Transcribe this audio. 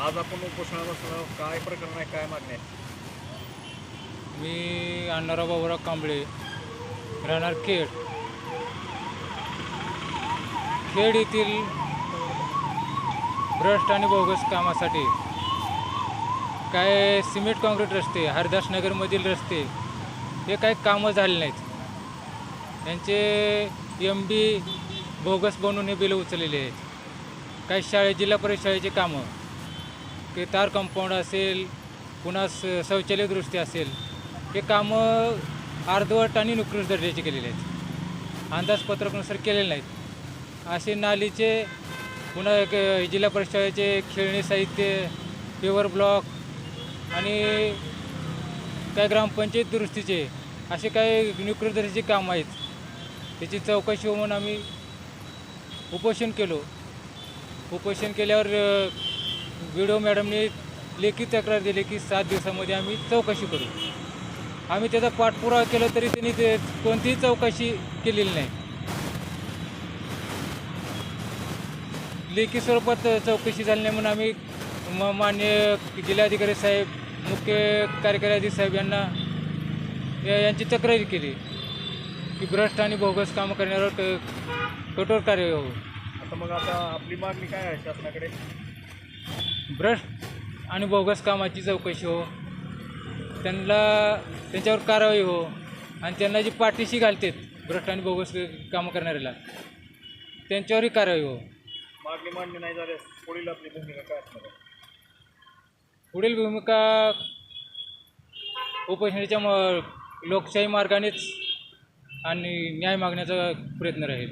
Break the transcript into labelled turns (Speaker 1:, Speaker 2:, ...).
Speaker 1: आज आपण उपोषणाला बसलो काय प्रकरण आहे काय मागणी आहे?
Speaker 2: मी अण्णाराव बाबुराव कांबळे राहणार खेड. खेड येथील भ्रष्ट आणि बोगस कामासाठी काय सिमेंट काँक्रीट रस्ते हरदासनगरमधील रस्ते हे काही कामं झाले नाहीत. त्यांचे एम बी बोगस बनवून हे बिलं उचललेले आहेत. काही शाळे जिल्हा परिषद शाळेची कामं. ते तार कंपाऊंड असेल पुन्हा स शौचालय दृष्टी असेल हे कामं अर्धवट आणि निकृष्ट दर्जाचे केलेले आहेत. अंदाजपत्रकानुसार केलेले नाहीत. असे नालीचे पुन्हा एक जिल्हा परिषदेचे खेळणी साहित्य पेवर ब्लॉक आणि काय ग्रामपंचायत दुरुस्तीचे असे काही निकृष्ट दर्जाचे कामं आहेत. त्याची चौकशी होऊन आम्ही उपोषण केलो. उपोषण केल्यावर व्हिडिओ मॅडमने लेखी तक्रार दिली की सात दिवसामध्ये आम्ही चौकशी करू. आम्ही त्याचा पाठपुरावा केला तरी त्यांनी ते कोणतीही चौकशी केलेली नाही. लेखी स्वरूपात चौकशी झाली नाही म्हणून आम्ही म मान्य जिल्हाधिकारी साहेब मुख्य कार्यकारी अधिकारी साहेब यांना या- यांची तक्रारी केली की भ्रष्ट आणि बोगस कामं करण्यावर कठोर कार्य हो
Speaker 1: आता मग आता आपली मागणी काय आहे शासनाकडे?
Speaker 2: भ्रष्ट आणि बोगस कामाची चौकशी हो. त्यांना त्यांच्यावर कारवाई हो. आणि त्यांना जी पाठीशी घालतात भ्रष्ट आणि बोगस कामं करणाऱ्याला त्यांच्यावरही कारवाई हो.
Speaker 1: मागणी मान्य नाही झाल्यास पुढील आपली भूमिका काय असणार आहे?
Speaker 2: पुढील भूमिका उपोषणाच्या म लोकशाही मार्गानेच आणि न्याय मागण्याचा प्रयत्न राहील.